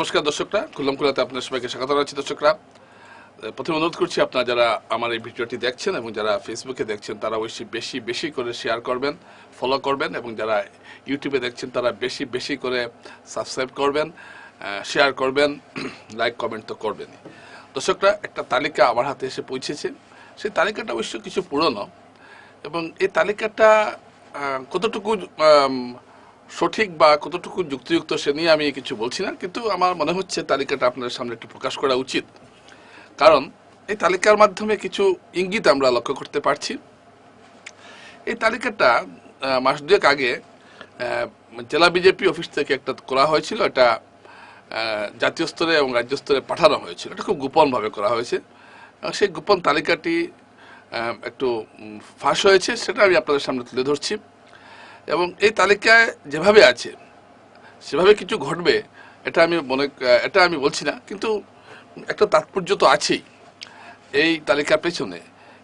নমস্কার দর্শকরা খুল্লাম খুলাতে আপনার সবাইকে স্বাগত জানাচ্ছি দর্শকরা। প্রথমে অনুরোধ করছি আপনারা যারা আমার এই ভিডিওটি দেখছেন এবং যারা ফেসবুকে দেখছেন, তারা অবশ্যই বেশি বেশি করে শেয়ার করবেন ফলো করবেন এবং যারা ইউটিউবে দেখছেন, তারা বেশি বেশি করে সাবস্ক্রাইব করবেন শেয়ার করবেন লাইক কমেন্ট তো করবেনই। দর্শকরা, একটা তালিকা আমার হাতে এসে পৌঁছেছে। সেই তালিকাটা অবশ্য কিছু পুরনো এবং এই তালিকাটা কতটুকু সঠিক বা কতটুকু যুক্তিযুক্ত সে নিয়ে আমি কিছু বলছি না, কিন্তু আমার মনে হচ্ছে তালিকাটা আপনাদের সামনে একটু প্রকাশ করা উচিত। কারণ এই তালিকার মাধ্যমে কিছু ইঙ্গিত আমরা লক্ষ্য করতে পারছি। এই তালিকাটা মাস দুয়েক আগে জেলা বিজেপি অফিস থেকে একটা করা হয়েছিল। এটা জাতীয় স্তরে এবং রাজ্য স্তরে পাঠানো হয়েছিল। এটা খুব গোপনভাবে করা হয়েছে। সেই গোপন তালিকাটি একটু ফাঁস হয়েছে, সেটা আমি আপনাদের সামনে তুলে ধরছি। এবং এই তালিকায় যেভাবে আছে, সেভাবে কিছু ঘটবে, এটা আমি মনে, এটা আমি বলছি না, কিন্তু একটা তাৎপর্য তো আছেই এই তালিকার পেছনে।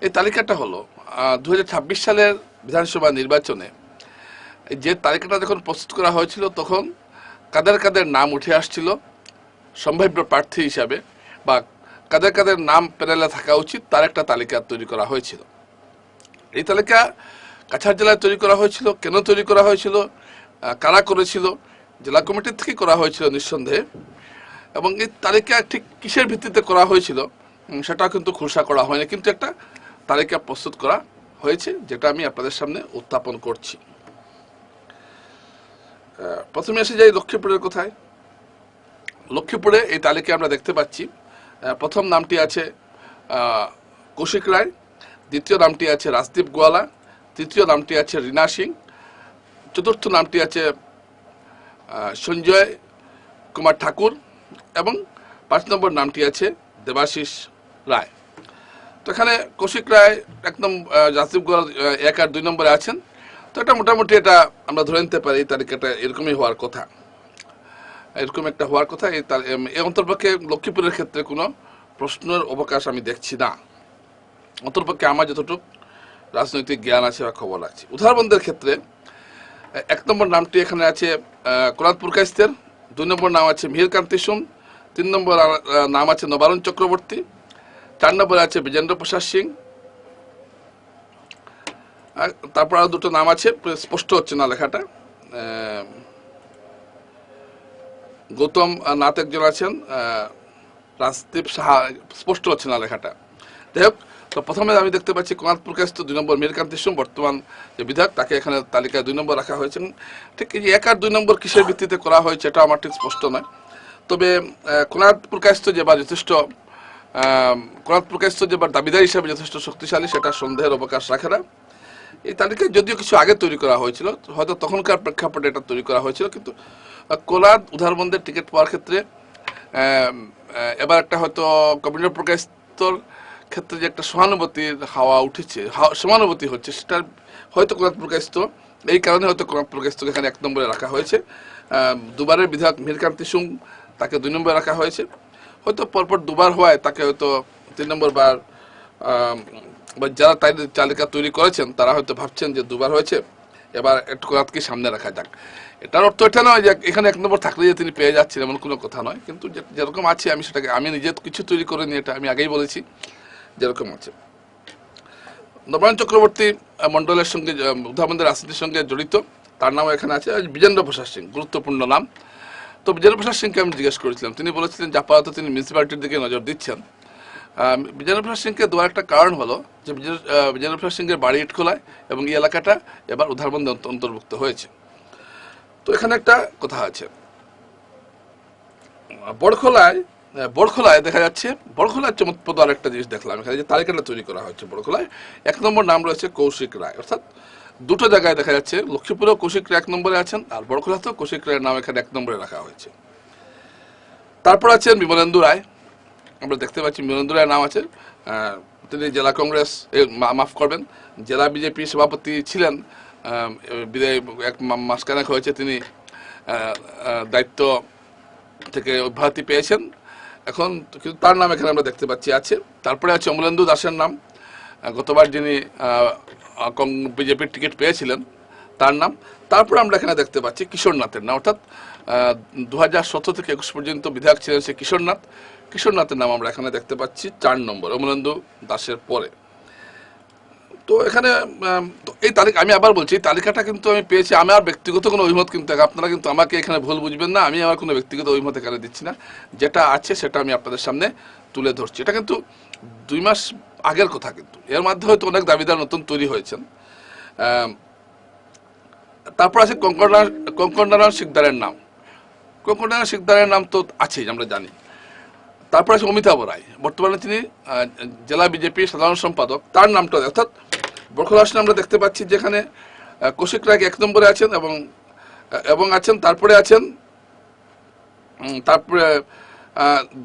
এই তালিকাটা হলো দু হাজার ছাব্বিশ সালের বিধানসভা নির্বাচনে যে তালিকাটা যখন প্রস্তুত করা হয়েছিল, তখন কাদের কাদের নাম উঠে আসছিল, সম্ভাব্য প্রার্থী হিসাবে বা কাদের কাদের নাম প্যানেলে থাকা উচিত, তার একটা তালিকা তৈরি করা হয়েছিল। এই তালিকা কাছাড় জেলায় তৈরি করা হয়েছিল, কেন তৈরি করা হয়েছিল কারা করেছিল, জেলা কমিটির থেকে করা হয়েছিল নিঃসন্দেহে, এবং এই তালিকা ঠিক কিসের ভিত্তিতে করা হয়েছিল সেটা কিন্তু খুলসা করা হয়নি, কিন্তু একটা তালিকা প্রস্তুত করা হয়েছে, যেটা আমি আপনাদের সামনে উত্থাপন করছি। প্রথমে এসে যাই লক্ষ্মীপুরের কোথায়? লক্ষ্মীপুরে এই তালিকায় আমরা দেখতে পাচ্ছি প্রথম নামটি আছে কৌশিক রায়, দ্বিতীয় নামটি আছে রাজদীপ গোয়ালা তৃতীয় নামটি আছে রীনা সিং। চতুর্থ নামটি আছে সঞ্জয় কুমার ঠাকুর এবং পাঁচ নম্বর নামটি আছে দেবাশিস রায়। তো এখানে কৌশিক রায় একদম আহ, রাজদীপ এক আর দুই নম্বরে আছেন। তো এটা মোটামুটি এটা আমরা ধরে নিতে পারি এই তালিকাটা এরকমই হওয়ার কথা। এরকম একটা হওয়ার কথা এই তার- এই অন্তর্পক্ষে লক্ষ্মীপুরের ক্ষেত্রে কোনো প্রশ্নের অবকাশ আমি দেখছি না। অন্তর্পক্ষে আমার যতটুকু রাজনৈতিক জ্ঞান আছে বা খবর আছে। উদাহরণদের ক্ষেত্রে এক নম্বর নামটি এখানে আছে আহ, কোনাদপুর কাইস্তের দুই নম্বর নাম আছে মিহিরকান্তি সোম তিন নম্বর নাম আছে নবারুণ চক্রবর্তী চার নম্বরে আছে বিজেন্দ্র প্রসাদ সিং তারপর আরও দুটো নাম আছে স্পষ্ট হচ্ছে না লেখাটা গৌতম নাথ একজন আছেন রাজদীপ সাহা স্পষ্ট হচ্ছে না লেখাটা। যাই তো প্রথমে আমি দেখতে পাচ্ছি কুমার প্রকাশ দুই নম্বর মীরকান্তি সোম বর্তমান যে বিধায়ক তাকে এখানে তালিকায় দুই নম্বর রাখা হয়েছে। ঠিক এই এক আর দুই নম্বর কিসের ভিত্তিতে করা হয়েছে এটা আমার ঠিক স্পষ্ট নয়। তবে কোনাদ প্রকাশ তো যে বা যথেষ্ট কোনাদ প্রকাশ তো যে বা দাবিদার হিসাবে যথেষ্ট শক্তিশালী সেটা সন্দেহের অবকাশ রাখে না। এই তালিকায় যদিও কিছু আগে তৈরি করা হয়েছিল হয়তো তখনকার প্রেক্ষাপটে এটা তৈরি করা হয়েছিল কিন্তু আহ, কোলাদ উদাহরণবন্ধের টিকিট পাওয়ার ক্ষেত্রে এবার একটা হয়তো কবিন্দ্র প্রকাশতর ক্ষেত্রে যে একটা সহানুভূতির হাওয়া উঠেছে সমানুভূতি হচ্ছে সেটা হয়তো কোলাদ প্রকাশিত, এই কারণে হয়তো কোলাদ প্রকাশিতকে এখানে এক নম্বরে রাখা হয়েছে। দুবারের বিধায়ক মীরকান্তি সুং তাকে দুই নম্বরে রাখা হয়েছে। হয়তো পরপর দুবার হওয়ায় তাকে হয়তো তিন নম্বর বার বা যারা তাই তালিকা তৈরি করেছেন, তারা হয়তো ভাবছেন যে দুবার হয়েছে। এবার একটু কোলাদকে সামনে রাখা যাক। এটার অর্থ এটা নয় যে এখানে এক নম্বর থাকলে যে তিনি পেয়ে যাচ্ছেন, এমন কোনো কথা নয়। কিন্তু যেরকম আছে, আমি সেটাকে আমি নিজে কিছু তৈরি করে নিয়ে এটা আমি আগেই বলেছি। যেরকম আছে। নবায়ন চক্রবর্তী মণ্ডলের সঙ্গে আহ, উদ্ধাবনদের রাজনীতির সঙ্গে জড়িত। তার নাম এখানে আছে বিজেন্দ্র প্রসাদ সিং গুরুত্বপূর্ণ নাম। তো বিজেন্দ্র প্রসাদ সিংকে আমি জিজ্ঞেস করেছিলাম। তিনি বলেছিলেন যে আপাতত তিনি মিউনিসিপ্যালিটির দিকে নজর দিচ্ছেন। বিজেন্দ্র প্রসাদ সিংকে দেওয়ার একটা কারণ হলো যে বিজেন্দ্র প্রসাদ সিংয়ের বাড়ি ইটখোলায় এবং এই এলাকাটা এবার উদ্ধারবন্ধে অন্ত- অন্তর্ভুক্ত হয়েছে। তো এখানে একটা কথা আছে। বড়খোলায় বড়খোলায় দেখা যাচ্ছে বড়খোলায় চমৎপ্রদ আর একটা জিনিস দেখলাম এখানে, যে তালিকাটা তৈরি করা হয়েছে বড়খোলায় এক নম্বর নাম রয়েছে কৌশিক রায়, অর্থাৎ দুটো জায়গায় দেখা যাচ্ছে, লক্ষ্মীপুরেও কৌশিক রায় এক নম্বরে আছেন, আর বড়খোলাতেও কৌশিক রায়ের নাম এখানে এক নম্বরে রাখা হয়েছে। তারপর আছেন বিমলেন্দু রায়, আমরা দেখতে পাচ্ছি বিমলেন্দু রায়ের নাম আছে তিনি জেলা কংগ্রেস মাফ করবেন, জেলা বিজেপি সভাপতি ছিলেন বিদায়, এক মাসখানেক হয়েছে তিনি দায়িত্ব থেকে অব্যাহতি পেয়েছেন। এখন কিন্তু তার নাম এখানে আমরা দেখতে পাচ্ছি, আছে। তারপরে আছে অমলেন্দু দাসের নাম। গতবার যিনি বিজেপির টিকিট পেয়েছিলেন, তার নাম। তারপরে আমরা এখানে দেখতে পাচ্ছি কিশোরনাথের নাম। অর্থাৎ দু হাজার সতেরো থেকে একুশ পর্যন্ত বিধায়ক ছিলেন সে কিশোরনাথ কিশোরনাথের নাম আমরা এখানে দেখতে পাচ্ছি চার নম্বর অমলেন্দু দাসের পরে। তো এখানে এই তালিকা, আমি আবার বলছি, এই তালিকাটা কিন্তু আমি পেয়েছি, আমি আর ব্যক্তিগত কোনো অভিমত কিন্তু, আপনারা কিন্তু আমাকে এখানে ভুল বুঝবেন না, আমি আমার কোনো ব্যক্তিগত অভিমত এখানে দিচ্ছি না। যেটা আছে সেটা আমি আপনাদের সামনে তুলে ধরছি। এটা কিন্তু দুই মাস আগের কথা কিন্তু। এর মাধ্যমে হয়তো অনেক দাবিদার নতুন তৈরি হয়েছেন। তারপর আছে কঙ্কনার কঙ্কনারায়ণ শিকদারের নাম। কঙ্কনারায়ণ শিকদারের নাম তো আছেই, আমরা জানি। তারপর আছে অমিতাভ রায়। বর্তমানে তিনি জেলা বিজেপি সাধারণ সম্পাদক। তার নামটা, অর্থাৎ বরখলা আসনে আমরা দেখতে পাচ্ছি যেখানে কৌশিক রায় এক নম্বরে আছেন এবং এবং আছেন, তারপরে আছেন তারপরে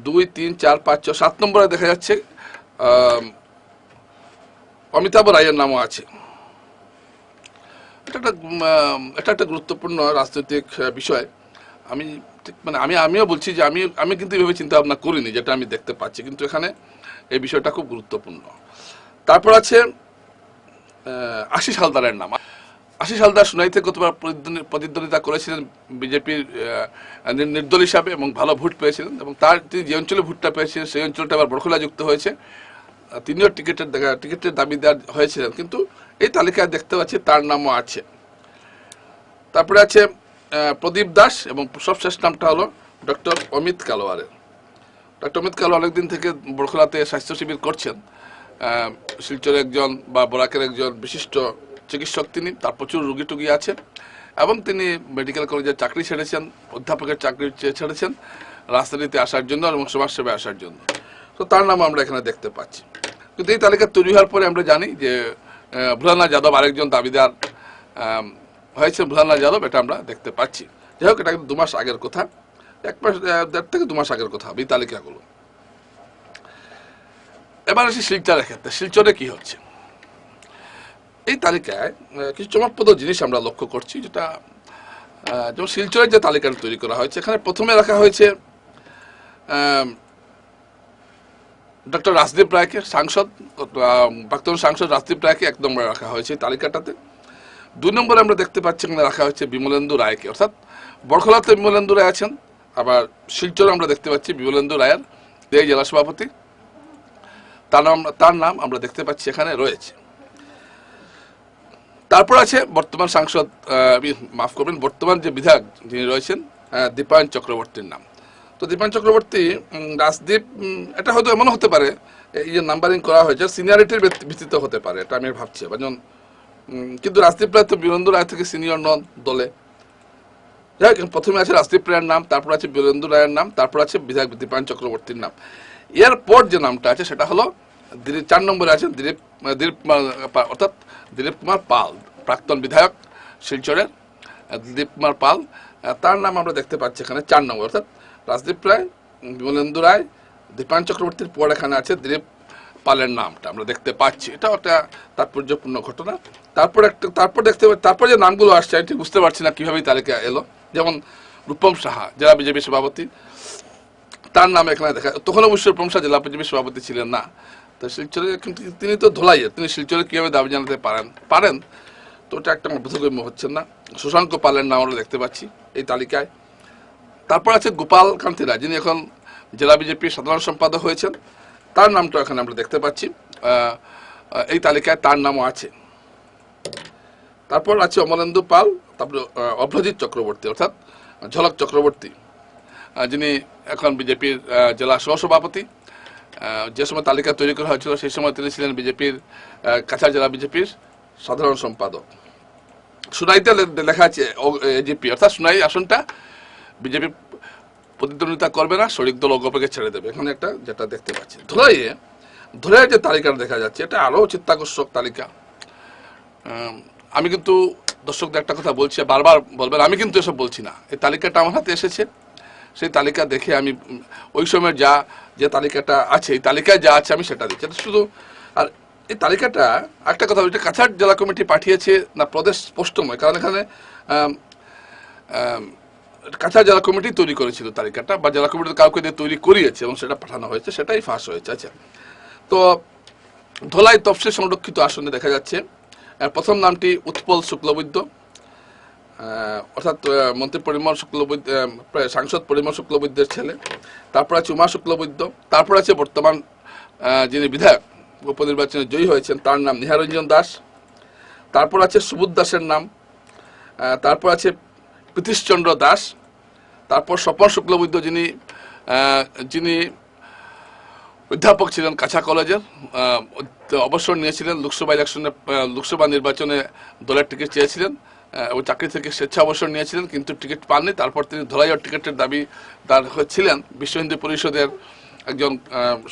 দুই, তিন, চার, পাঁচ ছ সাত নম্বরে দেখা যাচ্ছে অমিতাভ রায়ের নামও আছে। এটা একটা এটা একটা গুরুত্বপূর্ণ রাজনৈতিক বিষয়। আমি ঠিক মানে আমি, আমিও বলছি যে আমি আমি কিন্তু এভাবে চিন্তা ভাবনা করিনি, যেটা আমি দেখতে পাচ্ছি। কিন্তু এখানে এই বিষয়টা খুব গুরুত্বপূর্ণ। তারপর আছে আশিস হালদারের নাম। আশিস হালদার সুনাইতে গতবার প্রতিদ্বন্দ্বী- প্রতিদ্বন্দ্বিতা করেছিলেন বিজেপির নির্দল হিসাবে এবং ভালো ভোট পেয়েছিলেন এবং তার তিনি যে অঞ্চলে ভোটটা পেয়েছিলেন, সেই অঞ্চলটা আবার বরখলা যুক্ত হয়েছে। তিনিও টিকিটের টিকিটের দাবিদার হয়েছিলেন। কিন্তু এই তালিকায় দেখতে পাচ্ছি তার নামও আছে। তারপরে আছে প্রদীপ দাস এবং সবশেষ নামটা হলো ডক্টর অমিত কালোয়ারের। ডক্টর অমিত কালো অনেকদিন থেকে বরখলাতে স্বাস্থ্য শিবির করছেন। আহ, শিলচরের একজন বা বরাকের একজন বিশিষ্ট চিকিৎসক তিনি তার প্রচুর রুগী টুগী আছে এবং তিনি মেডিকেল কলেজে চাকরি ছেড়েছেন অধ্যাপকের চাকরি ছেড়েছেন রাজনীতিতে আসার জন্য এবং সমাজসেবায় আসার জন্য। তো তার নাম আমরা এখানে দেখতে পাচ্ছি। কিন্তু এই তালিকা তৈরি হওয়ার পরে আমরা জানি যে আহ, ভোলানাথ যাদব আরেকজন দাবিদার হয়েছে ভোলানাথ যাদব এটা আমরা দেখতে পাচ্ছি। যাই হোক এটা কিন্তু দু মাস আগের কথা। এক মাস দেড় থেকে দু মাস আগের কথা এই তালিকাগুলো। এবার আসি শিলচরের ক্ষেত্রে। শিলচরে কি হচ্ছে? এই তালিকায় কিছু চমকপ্রদ জিনিস আমরা লক্ষ্য করছি, যেটা যেমন শিলচরের যে তালিকাটা তৈরি করা হয়েছে, এখানে প্রথমে রাখা হয়েছে ডক্টর রাজদীপ রায়কে, সাংসদ প্রাক্তন সাংসদ রাজদীপ রায়কে এক নম্বরে রাখা হয়েছে তালিকাটাতে। দুই নম্বরে আমরা দেখতে পাচ্ছি এখানে রাখা হয়েছে বিমলেন্দু রায়কে, অর্থাৎ বরখলাতে বিমলেন্দু রায় আছেন, আবার শিলচরে আমরা দেখতে পাচ্ছি বিমলেন্দু রায়ের এই জেলা সভাপতি। তার নাম তার নাম আমরা দেখতে পাচ্ছি এখানে রয়েছে। তারপর আছে বর্তমান সাংসদ মাফ করবেন বর্তমান যে বিধায়ক যিনি রয়েছেন দীপায়ন চক্রবর্তীর নাম। তো দীপায়ন চক্রবর্তী রাজদীপ এটা হয়তো এমন হতে পারে এই যে নাম্বারিং করা হয়েছে সিনিয়রিটির ভিত্তিতে হতে পারে এটা আমি ভাবছি যেমন কিন্তু রাজদীপ রায় তো বীরেন্দ্র রায় থেকে সিনিয়র নন দলে। যাই হোক, প্রথমে আছে রাজদীপ রায়ের নাম তারপর আছে বীরেন্দ্র রায়ের নাম তারপর আছে বিধায়ক দীপায়ন চক্রবর্তীর নাম। এরপর যে নামটা আছে সেটা হলো দিলীপ চার নম্বরে আছে দিলীপ আহ, দিলীপ কুমার অর্থাৎ দিলীপ কুমার পাল প্রাক্তন বিধায়ক শিলচরের দিলীপ কুমার পাল। তার নাম আমরা দেখতে পাচ্ছি এখানে চার নম্বর। অর্থাৎ রাজদীপ রায় বিমলেন্দু রায় দীপায়ন চক্রবর্তীর পর এখানে আছে দিলীপ পালের নামটা আমরা দেখতে পাচ্ছি। এটাও একটা তাৎপর্যপূর্ণ ঘটনা। তারপর একটা তারপর দেখতে তারপর যে নামগুলো আসছে আমি ঠিক বুঝতে পারছি না কীভাবে তালিকা এলো। যেমন রূপম সাহা জেলা বিজেপি সভাপতি। তার নাম এখানে দেখা তখন অবশ্য সাহা জেলা বিজেপি সভাপতি ছিলেন না। তো শিলচরে কিন্তু তিনি তো ধোলাইয়ের, তিনি শিলচরে কীভাবে দাবি জানাতে পারেন? পারেন? তো ওটা একটা বোধগম্য হচ্ছে না। শশাঙ্ক পালের নাম আমরা দেখতে পাচ্ছি এই তালিকায়। তারপর আছে গোপাল কান্তি রায় যিনি এখন জেলা বিজেপির সাধারণ সম্পাদক হয়েছেন। তার নামটা এখানে আমরা দেখতে পাচ্ছি। এই তালিকায় তার নামও আছে। তারপর আছে অমলেন্দু পাল, তারপরে অভ্রজিৎ চক্রবর্তী, অর্থাৎ ঝলক চক্রবর্তী। যিনি এখন বিজেপির জেলা সহসভাপতি যে সময় তালিকা তৈরি করা হয়েছিল, সেই সময় তিনি ছিলেন বিজেপির কাছাড় জেলা বিজেপির সাধারণ সম্পাদক। সুনাইতে লেখা আছে এজিপি অর্থাৎ সুনাই আসনটা বিজেপি প্রতিদ্বন্দ্বিতা করবে না, শরিক দল অগপেকে ছেড়ে দেবে। এখানে একটা যেটা দেখতে পাচ্ছি। ধরাইয়ে ধরাইয়ে যে তালিকাটা দেখা যাচ্ছে, এটা আরও চিত্তাকর্ষক তালিকা। আমি কিন্তু দর্শকদের একটা কথা বলছি, বারবার বলবেন, আমি কিন্তু এসব বলছি না। এই তালিকাটা আমার হাতে এসেছে। সেই তালিকা দেখে আমি, ওই সময় যা, যে তালিকাটা আছে, এই তালিকায় যা আছে আমি সেটা এটা শুধু, আর এই তালিকাটা, একটা কথা এটা কাছাড় জেলা কমিটি পাঠিয়েছে না প্রদেশ স্পষ্টময়, কারণ এখানে কাছাড় জেলা কমিটি তৈরি করেছিল তালিকাটা, বা জেলা কমিটি কাউকে দিয়ে তৈরি করিয়েছে এবং সেটা পাঠানো হয়েছে, সেটাই ফাঁস হয়েছে আচ্ছা। তো, ধলাই তফসিল সংরক্ষিত আসনে দেখা যাচ্ছে। প্রথম নামটি উৎপল শুক্লবৈদ্য। অর্থাৎ মন্ত্রী পরিমল শুক্লবৈদ্য সাংসদ পরিমল শুক্লবৈদ্যের ছেলে, তারপর আছে উমা শুক্লবৈদ্য, তারপর আছে বর্তমান যিনি বিধায়ক, উপনির্বাচনে জয়ী হয়েছেন, তার নাম নিহারঞ্জন দাস, তারপর আছে সুবোধ দাসের নাম তারপর আছে প্রীতিশচন্দ্র দাস, তারপর স্বপন শুক্লবৈদ্য যিনি যিনি অধ্যাপক ছিলেন কাছা কলেজের অবসর নিয়েছিলেন, লোকসভা ইলেকশনে লোকসভা নির্বাচনে দলের টিকিট চেয়েছিলেন এবং চাকরি থেকে স্বেচ্ছা অবসর নিয়েছিলেন, কিন্তু টিকিট পাননি। তারপর তিনি ধলাইয়ের টিকিটের দাবি তার হয়েছিলেন বিশ্ব হিন্দু পরিষদের একজন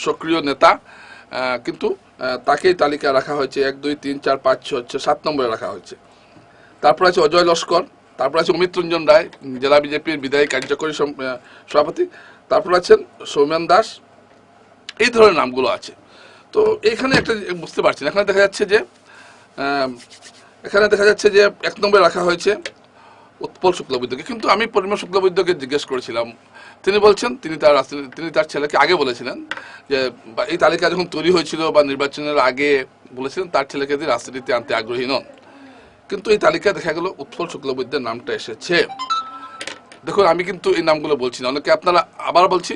সক্রিয় নেতা। কিন্তু তাকেই তালিকা রাখা হয়েছে। এক, দুই, তিন, চার, পাঁচ, ছয়, হচ্ছে সাত নম্বরে রাখা হয়েছে। তারপর আছে অজয় লস্কর, তারপর আছে অমিত রঞ্জন রায়, জেলা বিজেপির বিদায়ী কার্যকরী সভাপতি। তারপর আছেন সৌমেন দাস। এই ধরনের নামগুলো আছে। তো এখানে একটা বুঝতে পারছি এখানে দেখা যাচ্ছে যে এখানে দেখা যাচ্ছে যে এক নম্বরে রাখা হয়েছে উৎপল শুক্লবৈদ্যকে। কিন্তু আমি পরিমল শুক্লবৈদ্যকে জিজ্ঞেস করেছিলাম। তিনি বলছেন, তিনি তার তিনি তার ছেলেকে আগে বলেছিলেন যে এই তালিকা যখন তৈরি হয়েছিল বা নির্বাচনের আগে বলেছিলেন, তার ছেলেকে তিনি রাজনীতিতে আনতে আগ্রহী নন। কিন্তু এই তালিকা দেখা গেল উৎপল শুক্লবৈদ্যের নামটা এসেছে। দেখুন, আমি কিন্তু এই নামগুলো বলছি না। অনেকে আপনারা আবার বলছি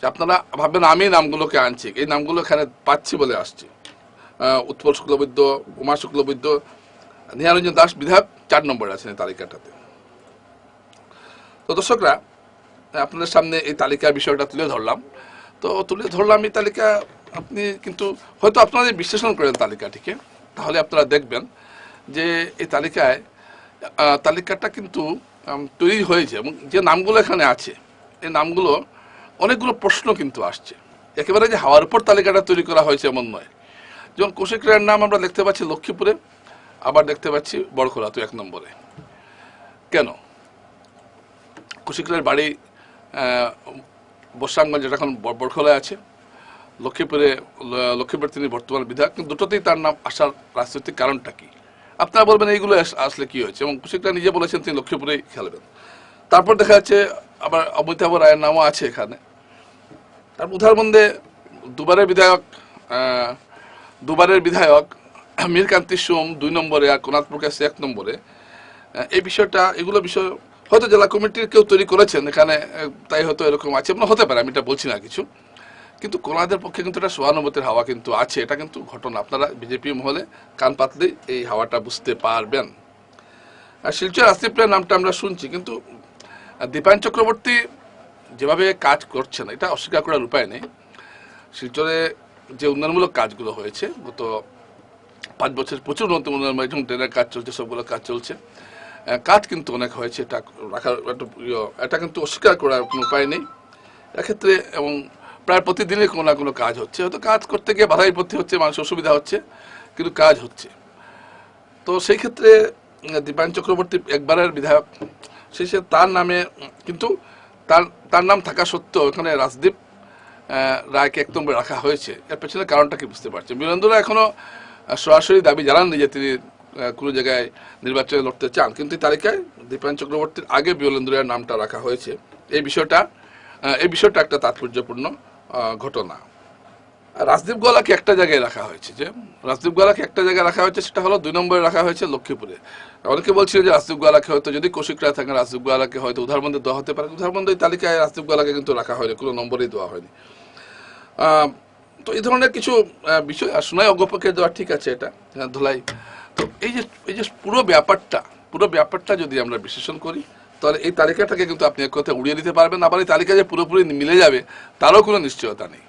যে আপনারা ভাববেন, আমি এই নামগুলোকে আনছি। এই নামগুলো এখানে পাচ্ছি বলে আসছি। উৎপল শুক্লবৈদ্য, উমা শুক্লবৈদ্য নিহারঞ্জন দাস বিধায়ক, চার নম্বরে আছেন এই তালিকাটাতে। তো দর্শকরা, আপনাদের সামনে এই তালিকার বিষয়টা তুলে ধরলাম। তো তুলে ধরলাম এই তালিকা, আপনি কিন্তু হয়তো আপনারা বিশ্লেষণ করেন তালিকাটিকে, তাহলে আপনারা দেখবেন যে এই তালিকায় তালিকাটা কিন্তু তৈরি হয়েছে এবং যে নামগুলো এখানে আছে, এই নামগুলো অনেকগুলো প্রশ্ন কিন্তু আসছে। একেবারে যে হাওয়ার উপর তালিকাটা তৈরি করা হয়েছে এমন নয়। যেমন কৌশিক রায়ের নাম আমরা দেখতে পাচ্ছি লক্ষ্মীপুরে। আবার দেখতে পাচ্ছি বড়খোলা তো এক নম্বরে। কেন? কৌশিক রায়ের বাড়ি আহ, যেটা এখন বড়খোলায় আছে লক্ষ্মীপুরে লক্ষ্মীপুরে তিনি বর্তমান বিধায়ক কিন্তু দুটোতেই তার নাম আসার রাজনৈতিক কারণটা কি? আপনারা বলবেন এইগুলো আস- আসলে কি হয়েছে? এবং কৌশিকরা নিজে বলেছেন তিনি লক্ষ্মীপুরেই খেলবেন। তারপর দেখা যাচ্ছে আবার অমিতাভ রায়ের নামও আছে এখানে। তার উদাহরণে দুবারের বিধায়ক দুবারের বিধায়ক মীরকান্তি সোম দুই নম্বরে আর কোনাথ প্রকাশ এক নম্বরে। এই বিষয়টা, এগুলো বিষয় হয়তো জেলা কমিটির কেউ তৈরি করেছেন, এখানে তাই হয়তো এরকম আছে মানে হতে পারে, আমি এটা বলছি না কিছু। কিন্তু কোনাদের পক্ষে কিন্তু এটা সহানুভূতির হাওয়া কিন্তু আছে, এটা কিন্তু ঘটনা। আপনারা বিজেপি মহলে কান পাতলেই এই হাওয়াটা বুঝতে পারবেন। আর শিলচর আসিফের নামটা আমরা শুনছি, কিন্তু দীপায়ন চক্রবর্তী যেভাবে কাজ করছেন, এটা অস্বীকার করার উপায় নেই। শিলচরে যে উন্নয়নমূলক কাজগুলো হয়েছে, গত পাঁচ বছর প্রচুর নতুন ট্রেনের কাজ চলছে সবগুলো কাজ চলছে। কাজ কিন্তু অনেক হয়েছে এটা রাখার ইয়ে, এটা কিন্তু অস্বীকার করার কোনো উপায় নেই। এক্ষেত্রে এবং প্রায় প্রতিদিনই কোনো না কোনো কাজ হচ্ছে হয়তো কাজ করতে গিয়ে বাধাই বিপত্তি হচ্ছে মানুষের অসুবিধা হচ্ছে কিন্তু কাজ হচ্ছে। তো সেই ক্ষেত্রে দীপায়ন চক্রবর্তী একবারের বিধায়ক সেই সে তার নামে কিন্তু তার তার নাম থাকা সত্ত্বেও এখানে রাজদীপ রায়কে এক নম্বরে রাখা হয়েছে। এর পেছনে কারণটা কি বুঝতে পারছেন? বীরেন্দ্ররা এখনও আহ, সরাসরি দাবি জানাননি যে তিনি কোনো জায়গায় নির্বাচনে লড়তে চান। কিন্তু এই তালিকায় দীপায়ন চক্রবর্তীর আগে বীরেন্দ্রের নামটা রাখা হয়েছে। এই বিষয়টা এই বিষয়টা একটা তাৎপর্যপূর্ণ ঘটনা। রাজদীপ গোয়ালাকে একটা জায়গায় রাখা হয়েছে যে, রাজদীপ গোয়ালাকে একটা জায়গায় রাখা হয়েছে, সেটা হলো দুই নম্বরে রাখা হয়েছে লক্ষ্মীপুরে। অনেকে বলছিল যে রাজদীপ গোয়ালাকে হয়তো, যদি কৌশিক রায় থাকেন, রাজদীপ গোয়ালাকে হয়তো উদাহরণবন্ধে দেওয়া হতে পারে। উদাহরণবন্ধ তালিকায় রাজদীপ গোয়ালাকে কিন্তু রাখা হয়নি, কোনো নম্বরেই দেওয়া হয়নি। তো এই ধরনের কিছু বিষয় আর সোনাই অজ্ঞপক্ষে দেওয়া ঠিক আছে এটা আহ, ধোলাই। তো এই যে এই যে পুরো ব্যাপারটা পুরো ব্যাপারটা যদি আমরা বিশ্লেষণ করি তাহলে এই তালিকাটাকে কিন্তু আপনি এক কথা উড়িয়ে দিতে পারবেন। আবার এই তালিকা যে পুরোপুরি মিলে যাবে তারও কোনো নিশ্চয়তা নেই।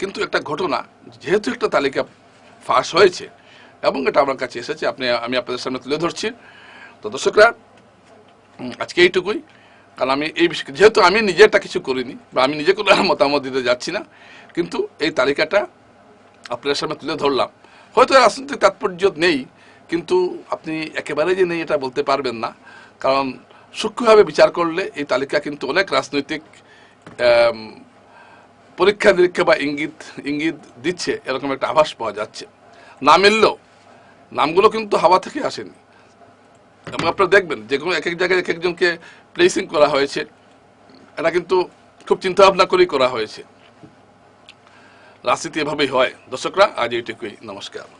কিন্তু একটা ঘটনা যেহেতু একটা তালিকা ফাঁস হয়েছে এবং এটা আমার কাছে এসেছে আপনি আমি আপনাদের সামনে তুলে ধরছি। তো দর্শকরা আজকে এইটুকুই। কারণ আমি এই বিষয় যেহেতু আমি নিজেরটা কিছু করিনি বা আমি নিজে কোনো মতামত দিতে যাচ্ছি না, কিন্তু এই তালিকাটা আপনার সামনে তুলে ধরলাম। হয়তো রাজনৈতিক তাৎপর্য নেই, কিন্তু আপনি একেবারে যে নেই এটা বলতে পারবেন না। কারণ সূক্ষ্মভাবে বিচার করলে এই তালিকা কিন্তু অনেক রাজনৈতিক পরীক্ষা নিরীক্ষা বা ইঙ্গিত ইঙ্গিত দিচ্ছে, এরকম একটা আভাস পাওয়া যাচ্ছে। না মিললেও, নামগুলো কিন্তু হাওয়া থেকে আসেনি। এবং আপনারা দেখবেন যে কোনো এক এক জায়গায় এক একজনকে প্লেসিং করা হয়েছে। এটা কিন্তু খুব চিন্তা ভাবনা করেই করা হয়েছে। রাজনীতি এভাবেই হয়। দর্শকরা, আজ এইটুকুই। নমস্কার।